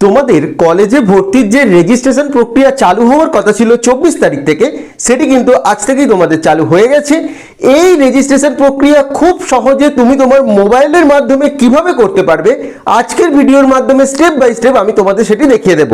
তোমাদের কলেজে ভর্তির যে রেজিস্ট্রেশন প্রক্রিয়া চালু হওয়ার কথা ছিল চব্বিশ তারিখ থেকে, সেটি কিন্তু আজ থেকেই তোমাদের চালু হয়ে গেছে। এই রেজিস্ট্রেশন প্রক্রিয়া খুব সহজে তুমি তোমার মোবাইলের মাধ্যমে কীভাবে করতে পারবে, আজকের ভিডিওর মাধ্যমে স্টেপ বাই স্টেপ আমি তোমাদের সেটি দেখিয়ে দেব।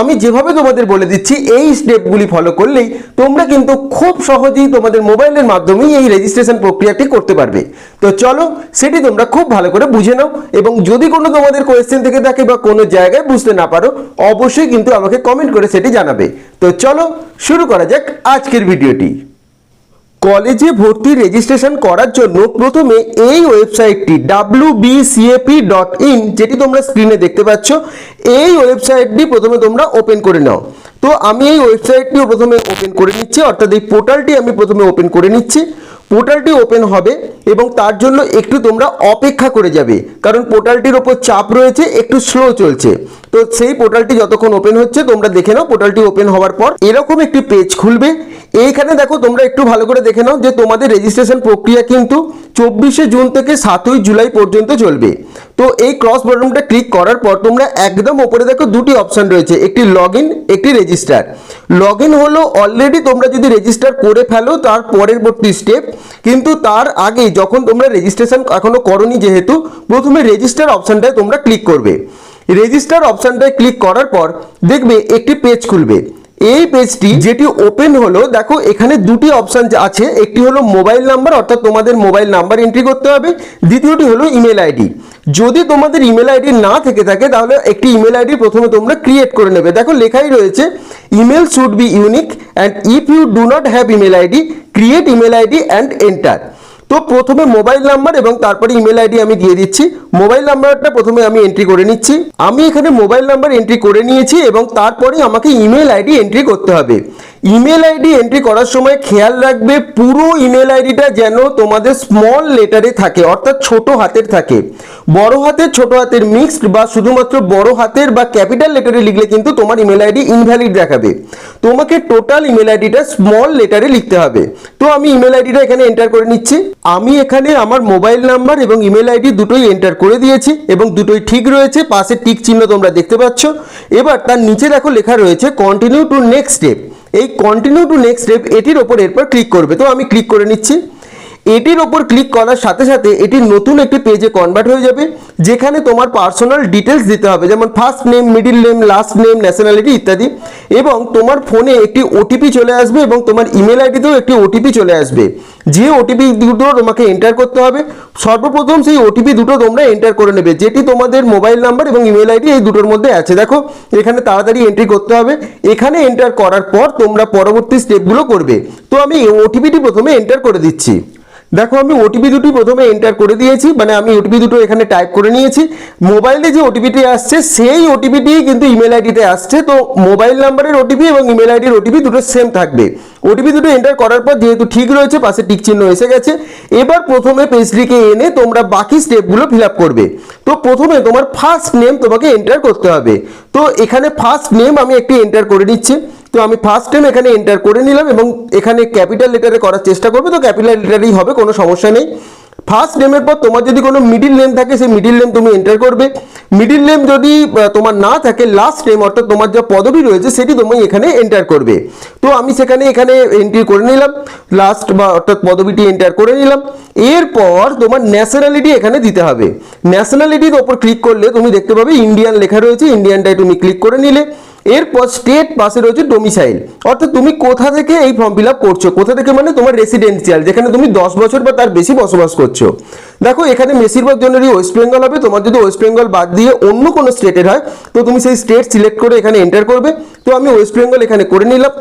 আমি যেভাবে তোমাদের বলে দিচ্ছি, এই স্টেপগুলি ফলো করলেই তোমরা কিন্তু খুব সহজেই তোমাদের মোবাইলের মাধ্যমেই এই রেজিস্ট্রেশন প্রক্রিয়াটি করতে পারবে। তো চলো, সেটি তোমরা খুব ভালো করে বুঝে নাও এবং যদি কোনো তোমাদের কোয়েশ্চেন থেকে থাকে বা কোনো জায়গায় বুঝতে না পারো, অবশ্যই কিন্তু আমাকে কমেন্ট করে সেটি জানাবে। তো চলো, শুরু করা যাক আজকের ভিডিওটি। কলেজে ভর্তি রেজিস্ট্রেশন করার জন্য প্রথমে এই ওয়েবসাইটটি ডাব্লিউ বিসিএপি ডট ইন যেটি তোমরা স্ক্রিনে দেখতে পাচ্ছ, এই ওয়েবসাইটটি প্রথমে তোমরা ওপেন করে নাও। তো আমি এই ওয়েবসাইটটিও প্রথমে ওপেন করে নিচ্ছি, অর্থাৎ এই পোর্টালটি আমি প্রথমে ওপেন করে নিচ্ছি। পোর্টালটি ওপেন হবে এবং তার জন্য একটু তোমরা অপেক্ষা করে যাবে। কারণ পোর্টালটির ওপর চাপ রয়েছে, একটু স্লো চলছে। তো সেই পোর্টালটি যতক্ষণ ওপেন হচ্ছে, তোমরা দেখে নাও, পোর্টালটি ওপেন হওয়ার পর এরকম একটি পেজ খুলবে। এইখানে দেখো, তোমরা একটু ভালো করে দেখে নাও যে তোমাদের রেজিস্ট্রেশন প্রক্রিয়া কিন্তু চব্বিশে জুন থেকে সাতই জুলাই পর্যন্ত চলবে। তো এই ক্রস বটনটা ক্লিক করার পর তোমরা একদম ওপরে দেখো দুটি অপশন রয়েছে, একটি লগ একটি রেজিস্টার লগ হলো অলরেডি তোমরা যদি রেজিস্টার করে ফেলো তার পরবর্তী স্টেপ কিন্তু তার আগে যখন তোমরা রেজিস্ট্রেশন এখনও করনি যেহেতু, প্রথমে রেজিস্টার অপশনটায় তোমরা ক্লিক করবে। রেজিস্টার অপশনটায় ক্লিক করার পর দেখবে একটি পেজ খুলবে। এই পেজটি যেটি ওপেন হলো, দেখো এখানে দুটি অপশন আছে। একটি হলো মোবাইল নাম্বার অর্থাৎ তোমাদের মোবাইল নাম্বার এন্ট্রি করতে হবে। দ্বিতীয়টি হলো ইমেল আইডি যদি তোমাদের ইমেল আইডি না থেকে থাকে, তাহলে একটি ইমেল আইডি প্রথমে তোমরা ক্রিয়েট করে নেবে। দেখো লেখাই রয়েছে email should be unique and if you do not have email ID create email ID and enter তো প্রথমে মোবাইল নাম্বার এবং তারপরে ইমেল আইডি আমি দিয়ে দিচ্ছি। মোবাইল নাম্বারটা প্রথমে আমি এন্ট্রি করে নিচ্ছি। আমি এখানে মোবাইল নাম্বার এন্ট্রি করে নিয়েছি এবং তারপরে আমাকে ইমেল আইডি এন্ট্রি করতে হবে। ইমেল আইডি এন্ট্রি করার সময় খেয়াল রাখবে, পুরো ইমেল আইডিটা যেন তোমাদের স্মল লেটারে থাকে, অর্থাৎ ছোট হাতের থাকে। বড় হাতের, ছোট হাতের মিক্সড বা শুধুমাত্র বড় হাতের বা ক্যাপিটাল লেটারে লিখলে কিন্তু তোমার ইমেল আইডি ইনভ্যালিড দেখাবে। তোমাকে টোটাল ইমেল আইডিটা স্মল লেটারে লিখতে হবে। তো আমি ইমেল আইডিটা এখানে এন্টার করে নিচ্ছি। আমি এখানে আমার মোবাইল নাম্বার এবং ইমেল আইডি দুটোই এন্টার করে দিয়েছি এবং দুটোই ঠিক রয়েছে, পাশে টিক চিহ্ন তোমরা দেখতে পাচ্ছ। এবার তার নিচে দেখো লেখা রয়েছে কন্টিনিউ টু নেক্সট স্টেপ এই কন্টিনিউ টু নেক্সট স্টেপ এটির ওপর এরপর ক্লিক করবে। তো আমি ক্লিক করে নিচ্ছি। এটির ওপর ক্লিক করার সাথে সাথে এটি নতুন একটি পেজে কনভার্ট হয়ে যাবে, যেখানে তোমার পার্সোনাল ডিটেলস দিতে হবে, যেমন first name middle name last name nationality ইত্যাদি। এবং তোমার ফোনে একটি ওটিপি চলে আসবে এবং তোমার ইমেল আইডিতেও একটি ওটিপি চলে আসবে। যে ওটিপি দুটো তোমাকে এন্টার করতে হবে, সর্বপ্রথম সেই ওটিপি দুটো তোমরা এন্টার করে নেবে, যেটি তোমাদের মোবাইল নাম্বার এবং ইমেল আইডি এই দুটোর মধ্যে আছে। দেখো, এখানে তাড়াতাড়ি এন্ট্রি করতে হবে। এখানে এন্টার করার পর তোমরা পরবর্তী স্টেপগুলো করবে। তো আমি ওটিপিটি প্রথমে এন্টার করে দিচ্ছি। দেখো আমি ওটিপি দুটি প্রথমে এন্টার করে দিয়েছি মানে আমি ওটিপি দুটো এখানে টাইপ করে নিয়েছি। মোবাইলে যে ওটিপিটি আসছে, সেই ওটিপিটি কিন্তু ইমেল আইডিতে আসছে। তো মোবাইল নাম্বারের ওটিপি এবং ইমেল আইডির ওটিপি দুটো সেম থাকবে। ওটিপি দুটো এন্টার করার পর যেহেতু ঠিক রয়েছে, পাশে টিক চিহ্ন এসে গেছে। এবার প্রথমে পেজটিকে এনে তোমরা বাকি স্টেপগুলো ফিল করবে। তো প্রথমে তোমার ফার্স্ট নেম তোমাকে এন্টার করতে হবে। তো এখানে ফার্স্ট নেম আমি একটি এন্টার করে নিচ্ছি। তো আমি ফার্স্ট টাইম এখানে এন্টার করে নিলাম এবং এখানে ক্যাপিটাল লেটারে করার চেষ্টা করবে, তো ক্যাপিটাল লেটারেই হবে, কোনো সমস্যা নেই। ফার্স্ট নেমের পর তোমার যদি কোনো মিডিল নেম থাকে, সেই মিডিল নেম তুমি এন্টার করবে। মিডিল নেম যদি তোমার না থাকে লাস্ট নেম অর্থাৎ তোমার যা পদবি রয়েছে, সেটি তুমি এখানে এন্টার করবে। তো আমি সেখানে এখানে এন্ট্রি করে নিলাম লাস্ট বা অর্থাৎ পদবিটি এন্টার করে নিলাম। এরপর তোমার ন্যাশনালিটি এখানে দিতে হবে। ন্যাশনালিটির ওপর ক্লিক করলে তুমি দেখতে পাবে ইন্ডিয়ান লেখা রয়েছে ইন্ডিয়ানটায় তুমি ক্লিক করে নিলে। এরপর স্টেট পাশে রয়েছে ডোমিসাইল অর্থাৎ তুমি কোথা থেকে এই ফর্ম ফিল করছ? কোথা থেকে মানে তোমার রেসিডেন্সিয়াল যেখানে তুমি দশ বছর বা তার বেশি বসবাস করছ। দেখো, এখানে বেশিরভাগ জনেরই ওয়েস্ট বেঙ্গল হবে। তোমার যদি ওয়েস্ট বেঙ্গল বাদ দিয়ে অন্য কোনো স্টেটের হয়, তো তুমি সেই স্টেট সিলেক্ট করে এখানে এন্টার করবে। তো আমি ওয়েস্ট বেঙ্গল এখানে করে নিলাম।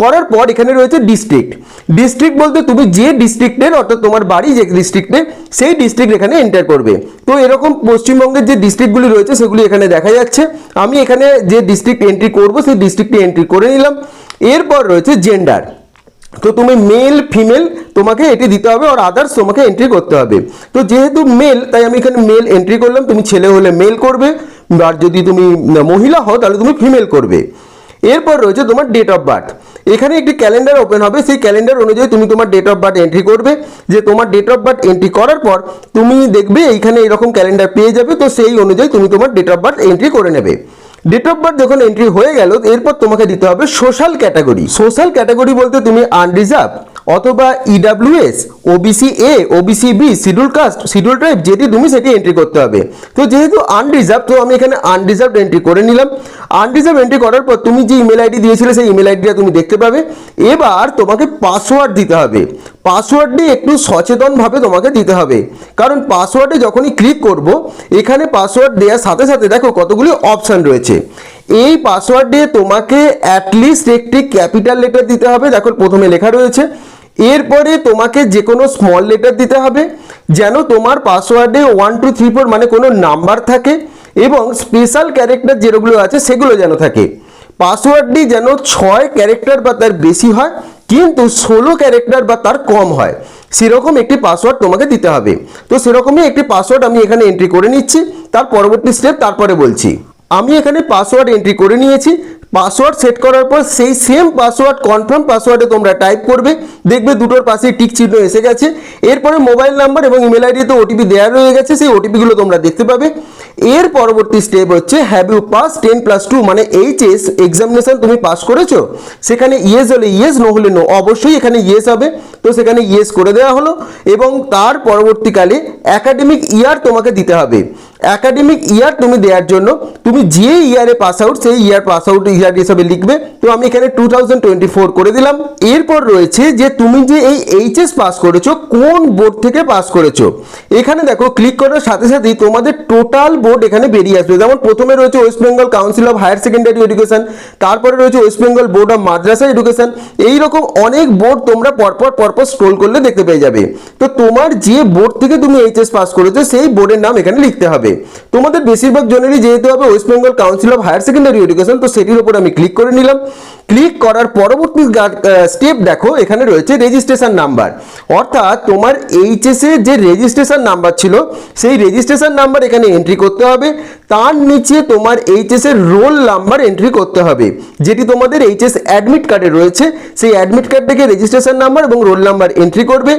করার পর এখানে রয়েছে ডিস্ট্রিক্ট ডিস্ট্রিক্ট বলতে তুমি যে ডিস্ট্রিক্টের অর্থাৎ তোমার বাড়ি যে ডিস্ট্রিক্টে সেই ডিস্ট্রিক্ট এখানে এন্টার করবে। তো এরকম পশ্চিমবঙ্গের যে ডিস্ট্রিক্টগুলি রয়েছে, সেগুলি এখানে দেখা যাচ্ছে। আমি এখানে যে ডিস্ট্রিক্ট এন্ট্রি করব, সেই ডিস্ট্রিক্টে এন্ট্রি করে নিলাম। এরপর রয়েছে জেন্ডার তো তুমি মেল ফিমেল তোমাকে এটি দিতে হবে আর আদার্স তোমাকে এন্ট্রি করতে হবে। তো যেহেতু মেল তাই আমি এখানে মেল এন্ট্রি করলাম। তুমি ছেলে হলে মেল করবে। আর যদি তুমি মহিলা হও, তাহলে তুমি ফিমেল করবে। এরপর রয়েছে তোমার ডেট অফ বার্থ এখানে একটি ক্যালেন্ডার ওপেন হবে, সেই ক্যালেন্ডার অনুযায়ী তুমি তোমার ডেট অফ বার্থ এন্ট্রি করবে। যে তোমার ডেট অফ বার্থ এন্ট্রি করার পর তুমি দেখবে এইখানে এরকম ক্যালেন্ডার পেয়ে যাবে, তো সেই অনুযায়ী তুমি তোমার ডেট অফ বার্থ এন্ট্রি করে নেবে। ডেট অফ বার্থ যখন এন্ট্রি হয়ে গেল, এরপর তোমাকে দিতে হবে সোশ্যাল ক্যাটাগরি সোশ্যাল ক্যাটাগরি বলতে তুমি আনরিজার্ভ অথবা E EWS OBC A OBC B scheduled caste scheduled tribe যেটি তুমি সেটি এন্ট্রি করতে হবে। তো যেহেতু আনরিজার্ভ তো আমি এখানে আনরিজার্ভ এন্ট্রি করে নিলাম। আনরিজার্ভ এন্ট্রি করার পর তুমি যে ইমেল আইডি দিয়েছিলে, সেই ইমেল আইডিটা তুমি দেখতে পাবে। এবার তোমাকে পাসওয়ার্ড দিতে হবে। পাসওয়ার্ডটি একটু সচেতনভাবে তোমাকে দিতে হবে। কারণ পাসওয়ার্ডে যখনই ক্লিক করব, এখানে পাসওয়ার্ড দেওয়ার সাথে সাথে দেখো কতগুলি অপশান রয়েছে। এই পাসওয়ার্ড দিয়ে তোমাকে অ্যাটলিস্ট একটি ক্যাপিটাল লেটার দিতে হবে। দেখো প্রথমে লেখা রয়েছে। এরপরে তোমাকে যে কোনো স্মল লেটার দিতে হবে, যেন তোমার পাসওয়ার্ডে ওয়ান টু থ্রি ফোর মানে কোনো নাম্বার থাকে এবং স্পেশাল ক্যারেক্টার যেগুলো আছে সেগুলো যেন থাকে। পাসওয়ার্ডটি যেন ছয় ক্যারেক্টার বা তার বেশি হয়, কিন্তু ষোলো ক্যারেক্টার বা তার কম হয়। সেরকম একটি পাসওয়ার্ড তোমাকে দিতে হবে। তো সেরকমই একটি পাসওয়ার্ড আমি এখানে এন্ট্রি করে নিচ্ছি, তার পরবর্তী স্টেপ তারপরে বলছি। আমি এখানে পাসওয়ার্ড এন্ট্রি করে নিয়েছি পাসওয়ার্ড সেট করার পর সেই সেম পাসওয়ার্ড কনফার্ম পাসওয়ার্ডে তোমরা টাইপ করবে। দেখবে দুটোর পাশে টিক চিহ্ন এসে গেছে। এরপরে মোবাইল নাম্বার এবং ইমেল আইডিতে ওটিপি দেওয়া রয়ে গেছে। সেই ওটিপিগুলো তোমরা দেখতে পাবে। এর পরবর্তী স্টেপ হচ্ছে have you pass ten plus two মানে এইচএস এক্সামিনেশন তুমি পাস করেছ? সেখানে ইয়েস হলে ইয়েস নো হলে নো অবশ্যই এখানে ইয়েস হবে। তো সেখানে ইয়েস করে দেওয়া হলো। এবং তার পরবর্তীকালে একাডেমিক ইয়ার তোমাকে দিতে হবে। একাডেমিক ইয়ার তুমি দেওয়ার জন্য, তুমি যে ইয়ারে পাস আউট সেই ইয়ার পাস আউট ইয়ার হিসাবে লিখবে। তো আমি এখানে টু করে দিলাম। এরপর রয়েছে যে তুমি যে এই এইচএস পাস করেছ, কোন বোর্ড থেকে পাস করেছ? এখানে দেখো ক্লিক করার সাথে সাথেই তোমাদের টোটাল বোর্ড এখানে বেরিয়ে আসবে। যেমন প্রথমে রয়েছে West Bengal Council of Higher Secondary Education তারপরে রয়েছে West Bengal Board of Madrasah Education এইরকম অনেক বোর্ড তোমরা পরপর পরপর স্ক্রোল করলে দেখতে পেয়ে যাবে। তো তোমার যে বোর্ড থেকে তুমি এইচএস পাস করেছ, সেই বোর্ডের নাম এখানে লিখতে হবে। তোমাদের বেশিরভাগ জনেরই যেহেতু হবে West Bengal Council of Higher Secondary Education তো সেটির উপর আমি ক্লিক করে নিলাম। ক্লিক করার পরবর্তী স্টেপ দেখো, এখানে রয়েছে রেজিস্ট্রেশন নাম্বার অর্থাৎ তোমার এইচএস যে রেজিস্ট্রেশন নাম্বার ছিল, সেই রেজিস্ট্রেশন নাম্বার এখানে এন্ট্রি করতে হবে। তার নিচে তোমার এইচএস এর রোল নাম্বার এন্ট্রি করতে হবে। যেটি তোমাদের এইচএস অ্যাডমিট কার্ডে রয়েছে, সেই অ্যাডমিট কার্ড থেকে রেজিস্ট্রেশন নাম্বার এবং রোল নাম্বার এন্ট্রি করবে।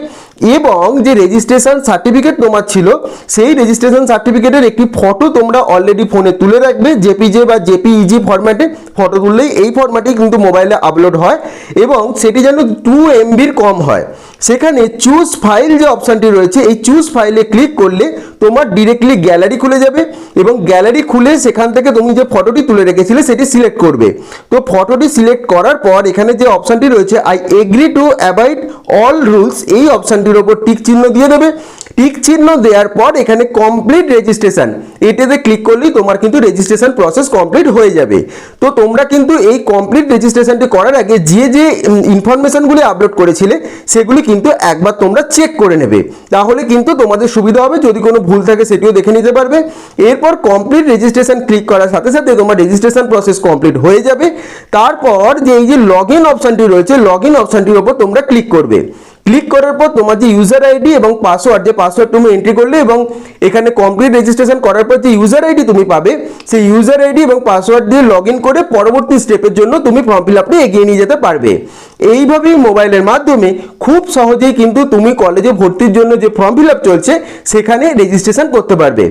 এবং যে রেজিস্ট্রেশন সার্টিফিকেট তোমার ছিল, সেই রেজিস্ট্রেশন সার্টিফিকেটের একটি ফটো তোমরা অলরেডি ফোনে তুলে রাখবে জেপিজে বা জেপিইজি ফরম্যাটে ফটো তুললেই এই ফরম্যাটেই কিন্তু মোবাইলে আপলোড হয় এবং সেটি যেন টু এমবির কম হয়। সেখানে চুজ ফাইল যে অপশানটি রয়েছে, এই চুজ ফাইলে ক্লিক করলে তোমার ডিরেক্টলি গ্যালারি খুলে যাবে এবং গ্যালারি খুলে সেখান থেকে তুমি যে ফটোটি তুলে রেখেছিলে সেটি সিলেক্ট করবে। তো ফটোটি সিলেক্ট করার পর এখানে যে অপশানটি রয়েছে I agree to abide all rules এই অপশানটির ওপর টিক চিহ্ন দিয়ে দেবে। টিক চিহ্ন দেওয়ার পর এখানে কমপ্লিট রেজিস্ট্রেশন এটাতে ক্লিক করলেই তোমার কিন্তু রেজিস্ট্রেশন প্রসেস কমপ্লিট হয়ে যাবে। তো তোমরা কিন্তু এই কমপ্লিট রেজিস্ট্রেশনটি করার আগে যে যে ইনফরমেশনগুলি আপলোড করেছিলে, সেগুলি কিন্তু একবার তোমরা চেক করে নেবে। তাহলে কিন্তু তোমাদের সুবিধা হবে, যদি কোনো ভুল থাকে সেটিও দেখে নিতে পারবে। এরপর কমপ্লিট রেজিস্ট্রেশন ক্লিক করার সাথে সাথে তোমার রেজিস্ট্রেশন প্রসেস কমপ্লিট হয়ে যাবে। তারপর যে এই যে লগ ইন অপশানটি রয়েছে লগ ইন অপশানটির ওপর তোমরা ক্লিক করবে। ক্লিক করার পর তোমার যে ইউজার আইডি এবং পাসওয়ার্ড যে পাসওয়ার্ড তুমি এন্ট্রি করলে এবং এখানে কমপ্লিট রেজিস্ট্রেশন করার পর যে ইউজার আইডি তুমি পাবে, সেই ইউজার আইডি এবং পাসওয়ার্ড দিয়ে লগ করে পরবর্তী স্টেপের জন্য তুমি ফর্ম ফিল আপটি এগিয়ে নিয়ে যেতে পারবে। এইভাবেই মোবাইলের মাধ্যমে খুব সহজেই কিন্তু তুমি কলেজে ভর্তির জন্য যে ফর্ম ফিল আপ চলছে, সেখানে রেজিস্ট্রেশন করতে পারবে।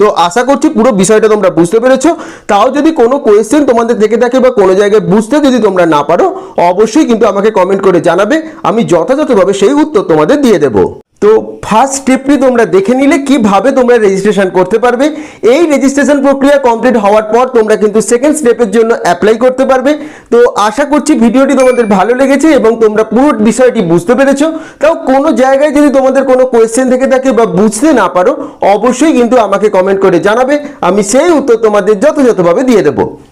তো আশা করছি পুরো বিষয়টা তোমরা বুঝতে পেরেছ। তাও যদি কোনো কোয়েশ্চেন তোমাদের থেকে থাকে বা কোনো জায়গায় বুঝতে যদি তোমরা না পারো, অবশ্যই কিন্তু আমাকে কমেন্ট করে জানাবে। আমি যথাযথভাবে সেই উত্তর তোমাদের দিয়ে দেবো। তো ফার্স্ট স্টেপটি তোমরা দেখে নিলে কীভাবে তোমরা রেজিস্ট্রেশন করতে পারবে। এই রেজিস্ট্রেশন প্রক্রিয়া কমপ্লিট হওয়ার পর তোমরা কিন্তু সেকেন্ড স্টেপের জন্য অ্যাপ্লাই করতে পারবে। তো আশা করছি ভিডিওটি তোমাদের ভালো লেগেছে এবং তোমরা পুরো বিষয়টি বুঝতে পেরেছ। তাও কোনো জায়গায় যদি তোমাদের কোনো কোয়েশ্চেন থেকে থাকে বা বুঝতে না পারো, অবশ্যই কিন্তু আমাকে কমেন্ট করে জানাবে। আমি সেই উত্তর তোমাদের যথাযথভাবে দিয়ে দেবো।